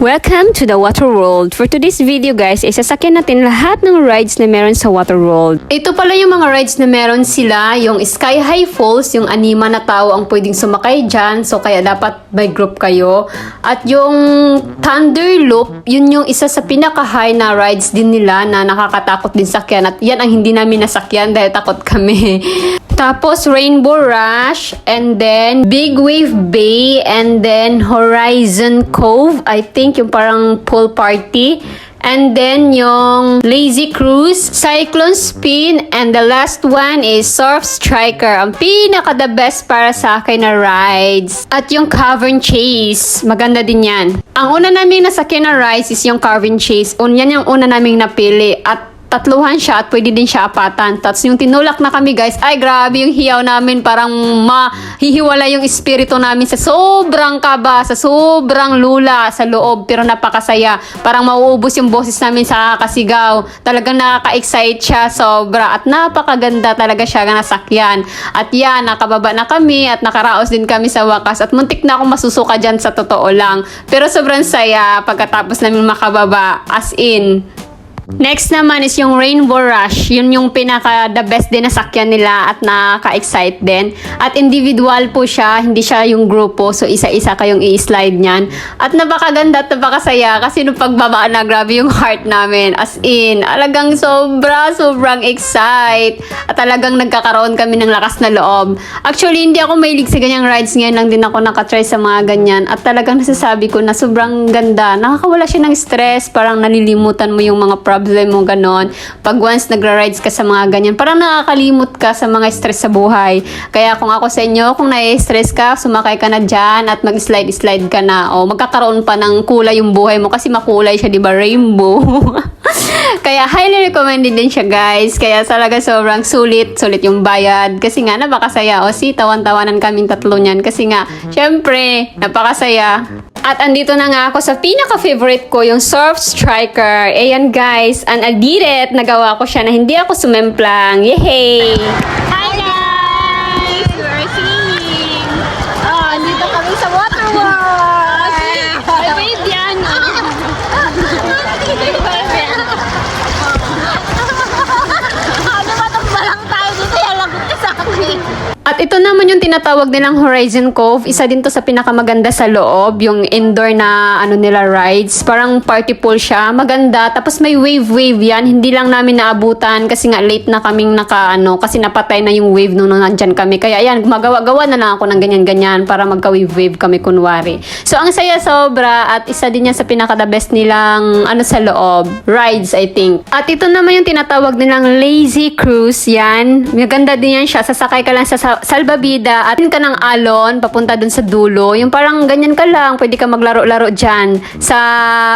Welcome to the Water World. For today's video guys, isasakyan natin lahat ng rides na meron sa Water World. Ito pala yung mga rides na meron sila, yung Sky High Falls, yung anima na tao ang pwedeng sumakay dyan, so kaya dapat by group kayo. At yung Thunder Loop, yun yung isa sa pinaka-high na rides din nila na nakakatakot din sakyan. At yan ang hindi namin nasakyan dahil takot kami. Tapos Rainbow Rush and then Big Wave Bay and then Horizon Cove. I think yung parang pool party. And then yung Lazy Cruise, Cyclone Spin, and the last one is Surf Striker. Ang pinaka the best para sa akin na rides. At yung Cavern Chase, maganda din yan. Ang una naming nasakyan na rides is yung Cavern Chase. Un, yan yung una naming napili. At tatluhan siya at pwede din siya apatan. Tapos yung tinulak na kami guys, ay grabe yung hiyaw namin, parang mahihiwala yung espiritu namin sa sobrang kaba, sa sobrang lula sa loob, pero napakasaya. Parang mauubos yung boses namin sa kasigaw. Talagang nakaka-excite siya, sobra. At napakaganda talaga siya na nasakyan. At yan, nakababa na kami at nakaraos din kami sa wakas. At muntik na akong masusuka dyan sa totoo lang. Pero sobrang saya pagkatapos namin makababa. As in, Next naman is yung Rainbow Rush. Yun yung pinaka the best din na sakyan nila at nakaka-excite din. At individual po siya, hindi siya yung grupo. So isa-isa kayong i-slide niyan. At napakaganda at napakasaya kasi nung pagbaba na grabe yung heart namin. As in, alagang sobra, sobrang excite. At talagang nagkakaroon kami ng lakas na loob. Actually, hindi ako mahilig sa ganyang rides. Ngayon lang din ako nakatry sa mga ganyan. At talagang nasasabi ko na sobrang ganda. Nakakawala siya ng stress. Parang nalilimutan mo yung mga problem mo ganon. Pag once nagra-rides ka sa mga ganyan, parang nakakalimot ka sa mga stress sa buhay. Kaya kung ako sa inyo, kung nai-stress ka, sumakay ka na dyan at mag-slide-slide ka na. O magkakaroon pa ng kulay yung buhay mo kasi makulay siya, di ba? Rainbow. Kaya highly recommended din siya guys. Kaya talaga sobrang sulit, sulit yung bayad. Kasi nga napakasaya. O si, tawan-tawanan kaming tatlo niyan. Kasi nga, syempre, napakasaya. At andito na nga ako sa pinaka-favorite ko, yung Surf Striker. Ayan guys, did it. Nagawa ko siya na hindi ako sumemplang. Yehey! Hi guys! We're swimming! Oh, andito kami sa water world! Ay, wave yan! Ano ba itong balang tayo dito? Yan lagot ka sa akin. At ito naman yung tinatawag nilang Horizon Cove. Isa din to sa pinakamaganda sa loob. Yung indoor na ano nila rides. Parang party pool siya. Maganda. Tapos may wave-wave yan. Hindi lang namin naabutan kasi nga late na kaming naka ano. Kasi napatay na yung wave nung nandyan kami. Kaya yan, gumagawa-gawa na lang ako ng ganyan-ganyan para magka-wave-wave kami kunwari. So ang saya sobra at isa din yan sa pinaka-the best nilang ano sa loob. Rides, I think. At ito naman yung tinatawag nilang lazy cruise. Yan. Maganda din yan siya. Sasakay ka lang sa- salbabida at ka ng alon papunta dun sa dulo. Yung parang ganyan ka lang. Pwede ka maglaro-laro dyan sa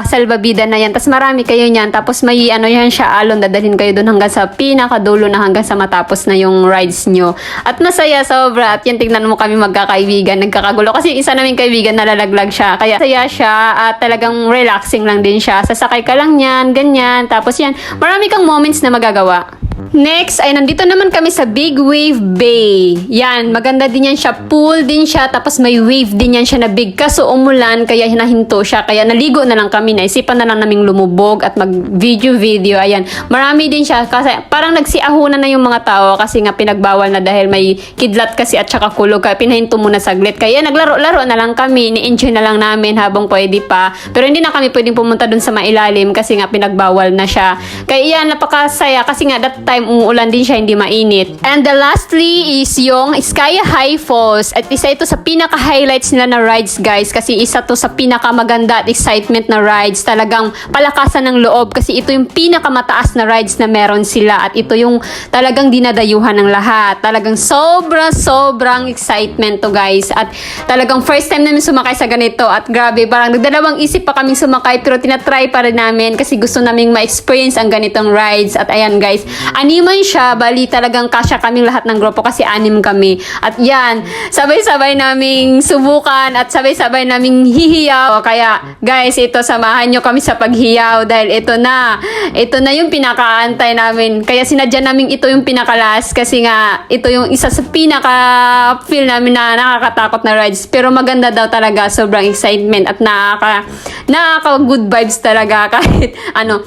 salbabida na yan. Tapos marami kayo niyan. Tapos may ano yan siya alon. Dadalhin kayo dun hanggang sa pinakadulo na hanggang sa matapos na yung rides nyo. At masaya sobra. At yan tignan mo kami magkakaibigan. Nagkakagulo. Kasi isa naming kaibigan nalalaglag siya. Kaya saya siya at talagang relaxing lang din siya. Sasakay ka lang yan, ganyan. Tapos yan, marami kang moments na magagawa. Next ay nandito naman kami sa Big Wave Bay. Yan, maganda din yan siya. Pool din siya, tapos may wave din yan siya na big. Kaso umulan, kaya hinahinto siya. Kaya naligo na lang kami. Naisipan na lang naming lumubog at mag-video-video. Ayan, marami din siya. Kasi parang nagsiahunan na yung mga tao kasi nga pinagbawal na dahil may kidlat kasi at saka kulog. Kaya pinahinto muna saglit. Kaya naglaro-laro na lang kami. Ni-enjoy na lang namin habang pwede pa. Pero hindi na kami pwedeng pumunta dun sa mailalim kasi nga pinagbawal na siya. Kaya yan, napakasaya kasi nga that time umuulan din siya, hindi mainit. And the lastly is yung Sky High Falls. At isa ito sa pinaka-highlights nila na rides, guys. Kasi isa to sa pinakamaganda at excitement na rides. Talagang palakasan ng loob kasi ito yung pinakamataas na rides na meron sila. At ito yung talagang dinadayuhan ng lahat. Talagang sobra, sobrang excitement to, guys. At talagang first time namin sumakay sa ganito. At grabe, parang nagdalawang isip pa kaming sumakay pero tinatry pa rin namin kasi gusto naming ma-experience ang ganitong rides. At ayan, guys. Animan siya, bali talagang kasya kaming lahat ng grupo kasi anim kami. At yan, sabay-sabay naming subukan at sabay-sabay naming hihiyaw. Kaya guys, ito samahan nyo kami sa paghiyaw dahil ito na, ito na yung pinakaantay namin. Kaya sinadya namin ito yung pinakalas kasi nga ito yung isa sa pinaka-feel namin na nakakatakot na rides. Pero maganda daw talaga, sobrang excitement at nakaka, nakaka-good vibes talaga kahit ano,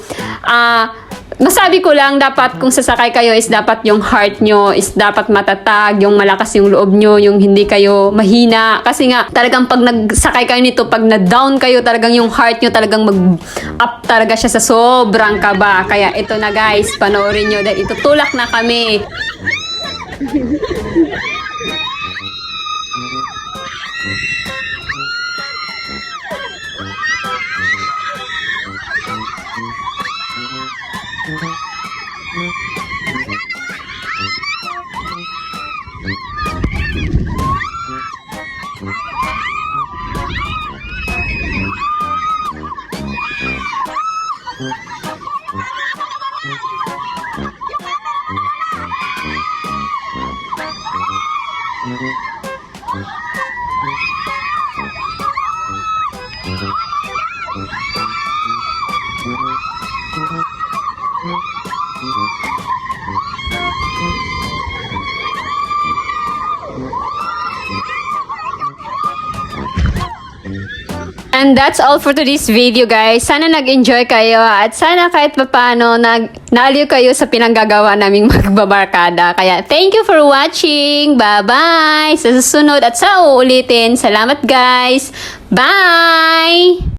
ah, masabi ko lang dapat kung sasakay kayo is dapat yung heart nyo is dapat matatag, yung malakas yung loob nyo, yung hindi kayo mahina. Kasi nga talagang pag nagsakay kayo nito, pag na-down kayo, talagang yung heart nyo talagang mag-up talaga siya sa sobrang kaba. Kaya ito na guys, panoorin nyo dahil itutulak na kami. Mm-hmm. And that's all for today's video guys. Sana nag-enjoy kayo at sana kahit papano nag naaliw kayo sa pinanggagawa naming magbabarkada. Kaya thank you for watching. Bye-bye! Sa susunod at sa uulitin. Salamat guys! Bye!